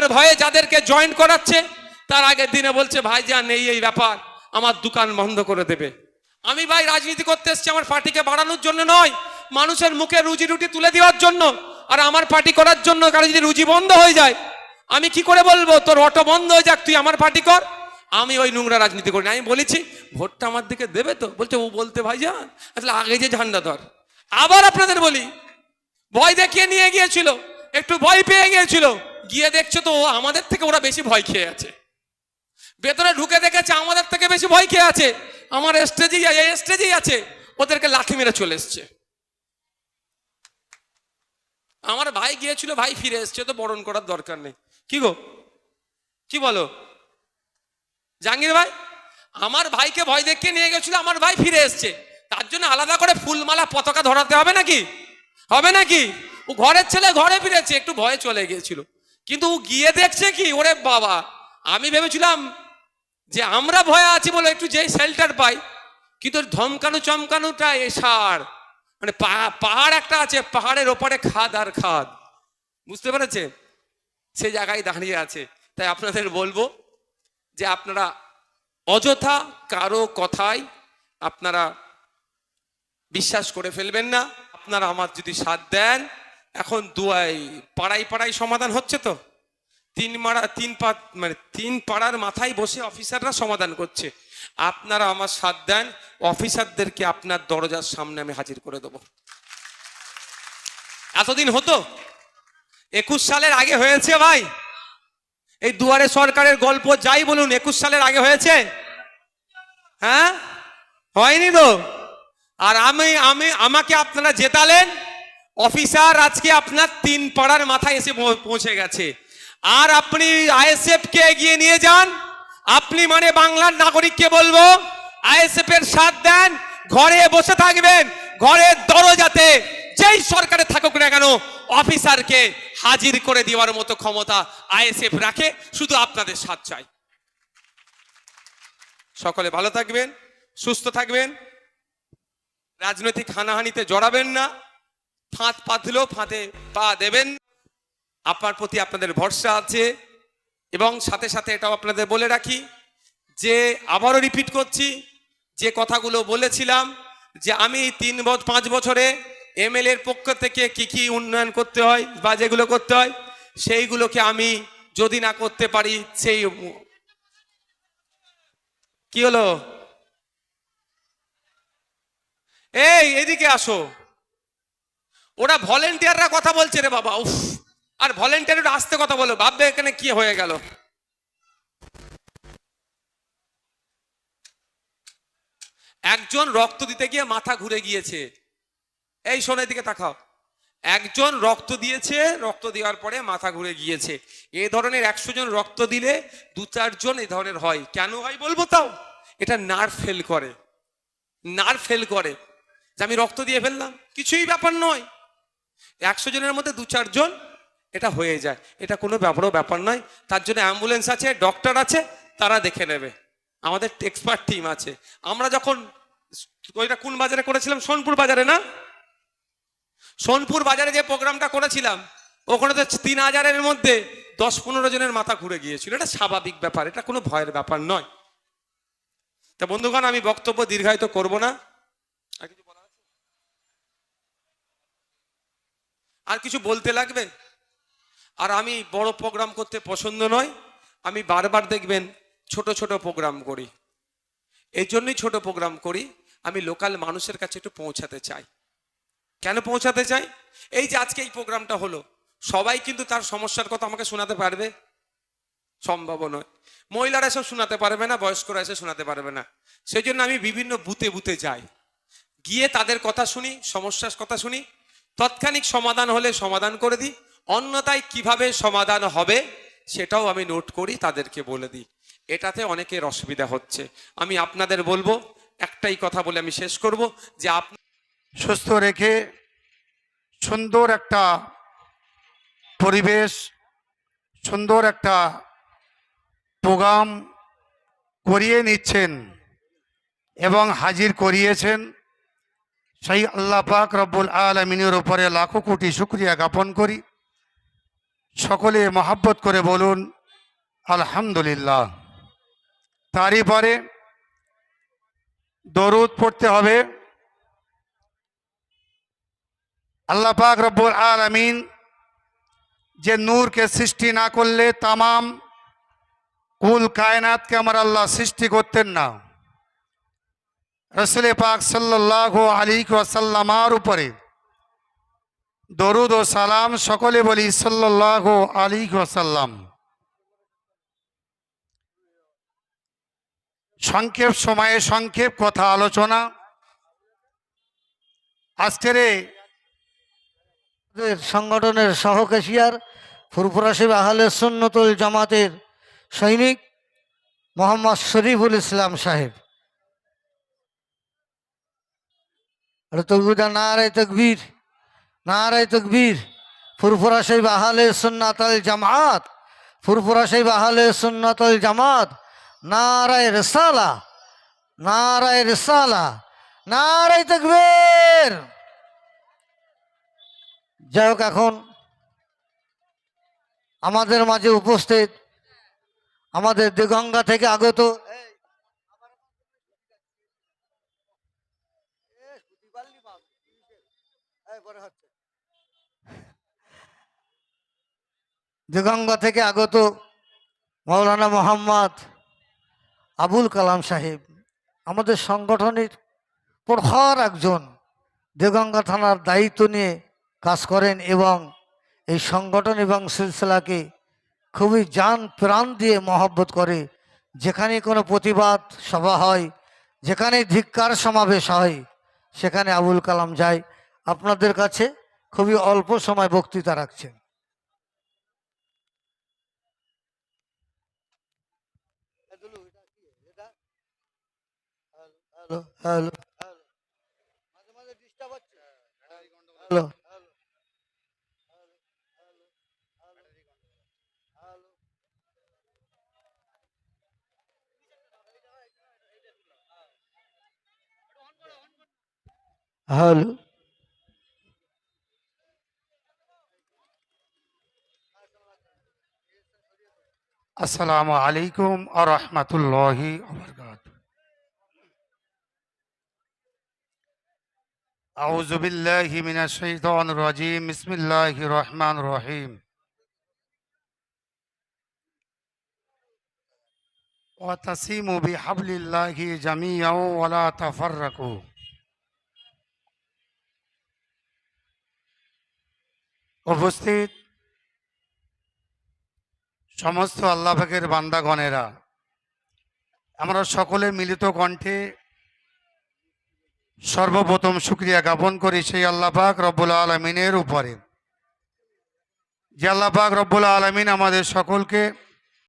আর ভয়ে যাদেরকে জয়েন করাচ্ছে, তার আগের দিনে বলছে, ভাই যা, নেই এই ব্যাপার, আমার দোকান বন্ধ করে দেবে। আমি ভাই রাজনীতি করতে এসেছি, আমার পার্টিকে বাড়ানোর জন্য নয়, মানুষের মুখে রুজি রুটি তুলে দেওয়ার জন্য, আর আমার পার্টি করার জন্য কারও যদি রুজি বন্ধ হয়ে যায়, আমি কি করে বলব, তোর অটো বন্ধ হয়ে যাক, তুই আমার পার্টি কর। আমি ওই নোংরা রাজনীতি করি আমি বলেছি, ভোটটা আমার দিকে দেবে তো? বলছে, ও বলতে, ভাই যান আসলে আগে যে ঝান্ডা ধর। আবার আপনাদের বলি, ভয় দেখিয়ে নিয়ে গিয়েছিল, একটু ভয় পেয়ে গিয়েছিল। গিয়ে দেখছ তো আমাদের থেকে ওরা বেশি ভয় খেয়ে আছে। ভেতরে ঢুকে দেখেছে আমাদের থেকে বেশি ভয় খেয়ে আছে। আমার স্টেজেই স্টেজেই আছে। ওদেরকে লাঠি মেরে চলে এসছে। আমার ভাই গিয়েছিল, ভাই ফিরে এসছে, তো বরণ করার দরকার নেই। কি গো? কি বলো? জাহাঙ্গীর ভাই, আমার ভাইকে ভয় দেখিয়ে নিয়ে গেছিল, আমার ভাই ফিরে এসছে। তার জন্য আলাদা করে ফুলমালা পতাকা ধরাতে হবে নাকি? হবে নাকি? ও ঘরের ছেলে ঘরে ফিরেছে, একটু ভয়ে চলে গিয়েছিল। কিন্তু ও গিয়ে দেখছে কি? ওরে বাবা, আমি ভেবেছিলাম যে আমরা ভয়ে আছি বলে একটু যেই শেল্টার পাই, কিন্তু ধমকানো চমকানোটা এসার মানে পা- পাহাড় একটা আছে, পাহাড়ের ওপারে খাদ আর খাদ। বুঝতে পেরেছে সে জায়গায় দাঁড়িয়ে আছে। তাই আপনাদের বলব যে আপনারা অযথা কারও কথায় আপনারা বিশ্বাস করে ফেলবেন না। আপনারা আমার যদি সাথ দেন এখন দুয়াই পাড়াই পাড়াই সমাধান হচ্ছে তো। তিন মারা, তিন পা মানে তিন পাড়ার মাথায় বসে অফিসাররা সমাধান করছে। আপনারা আমার সাথ দেন, অফিসারদেরকে আপনার দরজার সামনে আমি হাজির করে দেবো। এতদিন হতো? একুশ সালের আগে হয়েছে ভাই? এই দুয়ারে সরকারের গল্প যাই বলুন, একুশ সালের আগে হয়েছে? হ্যাঁ? হয়নি তো? আর আমি আমি, আমাকে আপনারা জেতালেন অফিসার আজকে আপনার তিন পাড়ার মাথায় এসে পৌঁছে গেছে। আর আপনি আইএসএফ কে এগিয়ে নিয়ে যান। আপনি মানে বাংলার নাগরিককে বলব আইএসএফ এর সাথ দেন, ঘরে বসে থাকবেন, ঘরের দরজাতে যেই সরকারে থাকুক না কেন, অফিসারকে হাজির করে দেওয়ার মতো ক্ষমতা আইএসএফ রাখে, শুধু আপনাদের সাথ চাই। সকলে ভালো থাকবেন, সুস্থ থাকবেন, রাজনৈতিক হানাহানিতে জড়াবেন না। ফাঁদ পাতলেও ফাঁদে পা দেবেন। আপনার প্রতি আপনাদের ভরসা আছে। এবং সাথে সাথে এটাও আপনাদের বলে রাখি, যে আবারও রিপিট করছি, যে কথাগুলো বলেছিলাম, যে আমি তিন বছর পাঁচ বছরে এমএলএর পক্ষ থেকে কি কি উন্নয়ন করতে হয় বা যেগুলো করতে হয়, সেইগুলোকে আমি যদি না করতে পারি, সেই কি হলো? এই, এদিকে আসো। ওরা ভলেন্টিয়াররা কথা বলছে রে বাবা, উফ। আর ভলেন্টিয়ার আসতে কথা বলো, ভাববে এখানে কি হয়ে গেল। একজন রক্ত দিতে গিয়ে মাথা ঘুরে গিয়েছে। এই শোনের দিকে তাকাও। একজন রক্ত দিয়েছে, রক্ত দেওয়ার পরে মাথা ঘুরে গিয়েছে। এ ধরনের একশো জন রক্ত দিলে দু চারজন এই ধরনের হয়। কেন হয় বলব তাও? এটা নার্ভ ফেল করে। নার্ভ ফেল করে। যে আমি রক্ত দিয়ে ফেললাম, কিছুই ব্যাপার নয়। একশো জনের মধ্যে দু চারজন এটা হয়ে যায়। এটা কোনো ব্যাপারও ব্যাপার নয়। তার জন্য অ্যাম্বুলেন্স আছে, ডক্টর আছে, তারা দেখে নেবে। আমাদের এক্সপার্ট টিম আছে। আমরা যখন ওইটা কোন বাজারে করেছিলাম? সোনপুর বাজারে না? সোনপুর বাজারে যে প্রোগ্রামটা করেছিলাম, ওখানে তো তিন হাজারের মধ্যে দশ পনেরো জনের মাথা ঘুরে গিয়েছিল। এটা স্বাভাবিক ব্যাপার, এটা কোনো ভয়ের ব্যাপার নয়। তা বন্ধুগণ, আমি বক্তব্য দীর্ঘায়িত করব না আর কিছু বলার আছে? আর কিছু বলতে লাগবে? আর আমি বড় প্রোগ্রাম করতে পছন্দ নয়। আমি বারবার দেখবেন ছোট ছোট প্রোগ্রাম করি। এই জন্যই ছোট প্রোগ্রাম করি। আমি লোকাল মানুষের কাছে একটু পৌঁছাতে চাই। কেন পৌঁছাতে চাই? এই যে আজকে এই প্রোগ্রামটা হলো, সবাই কিন্তু তার সমস্যার কথা আমাকে শোনাতে পারবে? সম্ভব নয়। মহিলারা এসব শোনাতে পারবে না, বয়স্করা এসে শোনাতে পারবে না। সেই জন্য আমি বিভিন্ন বুথে বুথে যাই। গিয়ে তাদের কথা শুনি, সমস্যার কথা শুনি তৎক্ষণিক সমাধান হলে সমাধান করে দিই। অন্যথায় কীভাবে সমাধান হবে সেটাও আমি নোট করি, তাদেরকে বলে দিই। এটাতে অনেকের অসুবিধা হচ্ছে। আমি আপনাদের বলব, একটাই কথা বলে আমি শেষ করব, যে আপ সুস্থ রেখে সুন্দর একটা পরিবেশ, সুন্দর একটা প্রোগ্রাম করিয়ে নিচ্ছেন এবং হাজির করিয়েছেন। সেই আল্লাহ পাক রব্বুল আলমিনের ওপরে লাখো কোটি শুক্রিয়া জ্ঞাপন করি। সকলে মহাব্বত করে বলুন, আলহামদুলিল্লাহ। তারই পরে দরুদ পড়তে হবে। আল্লাহ পাক রব্বুল আলামিন যে নূরকে সৃষ্টি না করলে তামাম কুল কায়নাতকে আমার আল্লাহ সৃষ্টি করতেন না। রসুলে পাক সাল্লাহ আলী ওয়াসাল্লামার উপরে দরুদ ও সালাম সকলে বলি সাল্লাহ আলী ওয়াসাল্লাম। সংক্ষেপ সময়ে সংক্ষেপ কথা আলোচনা। আজকের সংগঠনের সহকেশিয়ার ক্যাশিয়ার ফুরফুরা শিব আহলে সুন্নতুল জামাতের সৈনিক মোহাম্মদ শরীফুল ইসলাম সাহেব। আরে না নারায় তকবীর নারায় তকবীর। ফুরফুরা শিব আহলে সুন্নাতুল জামাত, ফুরফুরা শিব আহলে সুন্নাতুল জামাত। নারায় রিসালা নারায় রিসালা, নারায় তকবীর। যাই হোক, এখন আমাদের মাঝে উপস্থিত, আমাদের দিগঙ্গা থেকে আগত দিগঙ্গা থেকে আগত মৌলানা মোহাম্মদ আবুল কালাম সাহেব, আমাদের সংগঠনের প্রখর একজন দেগঙ্গা থানার দায়িত্ব নিয়ে কাজ করেন এবং এই সংগঠন এবং সিলসিলাকে খুবই যান প্রাণ দিয়ে মহব্বত করে। যেখানে কোনো প্রতিবাদ সভা হয়, যেখানে ধিক্কার সমাবেশ হয়, সেখানে আবুল কালাম যায়। আপনাদের কাছে খুবই অল্প সময় বক্তৃতা রাখছেন। হ্যালো হ্যালো মাঝে মাঝে ডিস্টার্ব হচ্ছে। হ্যালো। হ্যালো। আসসালামু আলাইকুম আ রহমতুল্লাহি أعوذ بالله من الشيطان الرجيم بسم الله الرحمن الرحيم وتسيموا بحبل الله جميعا ولا تفرقوا উপস্থিত সমস্ত আল্লাহের বান্দাগণেরা, আমরা সকলে মিলিত কণ্ঠে সর্বপ্রথম সুক্রিয়া জ্ঞাপন করি সেই আল্লাহাক রব্বুল আলমিনের উপরে। যে আল্লাহাক রব্বুল আলমিন আমাদের সকলকে